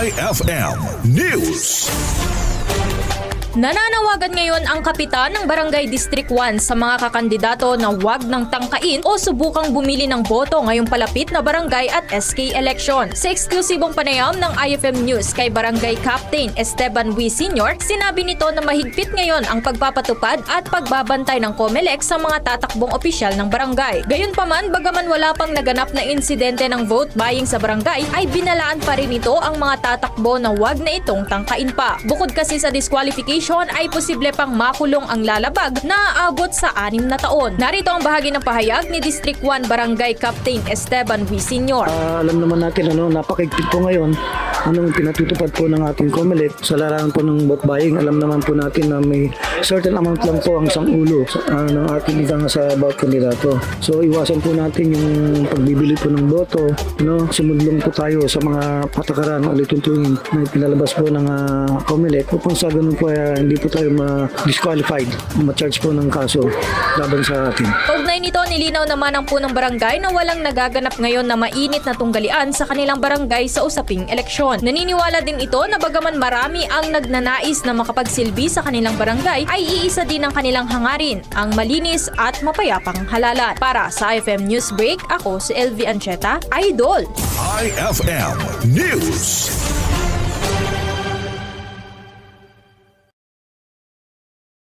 IFM News. Nananawagan ngayon ang kapitan ng Barangay District 1 sa mga kakandidato na wag ng tangkain o subukang bumili ng boto ngayong palapit na barangay at SK election. Sa eksklusibong panayam ng IFM News kay Barangay Captain Esteban Wi Sr., sinabi nito na mahigpit ngayon ang pagpapatupad at pagbabantay ng COMELEC sa mga tatakbong opisyal ng barangay. Gayunpaman, bagaman wala pang naganap na insidente ng vote buying sa barangay, ay binalaan pa rin ito ang mga tatakbo na wag na itong tangkain pa. Bukod kasi sa disqualification, ay posible pang makulong ang lalabag na aabot sa anim na taon. Narito ang bahagi ng pahayag ni District 1 Barangay Captain Esteban V. Sr. Ah, alam naman natin ano, napakaigpit po ngayon anong pinatutupad po ng ating COMELEC sa larangan po ng vote buying. Alam naman po natin na may certain amount lang po ang isang ulo sa, ah, ng ating isang sa bawat kandidato. So iwasan po natin yung pagbibili po ng boto. No? Sumudlong po tayo sa mga patakaran o lituntunin na pinalabas po ng uh, COMELEC upang sa ganun po ah, hindi po tayo ma-disqualified, ma-charge po ng kaso laban sa atin. Kaugnay nito, nilinaw naman ang punong barangay na walang nagaganap ngayon na mainit na tunggalian sa kanilang barangay sa usaping eleksyon. Naniniwala din ito na bagaman marami ang nagnanais na makapagsilbi sa kanilang barangay, ay iisa din ang kanilang hangarin, ang malinis at mapayapang halalan. Para sa IFM Newsbreak, ako si LV Ancheta, Idol! IFM News.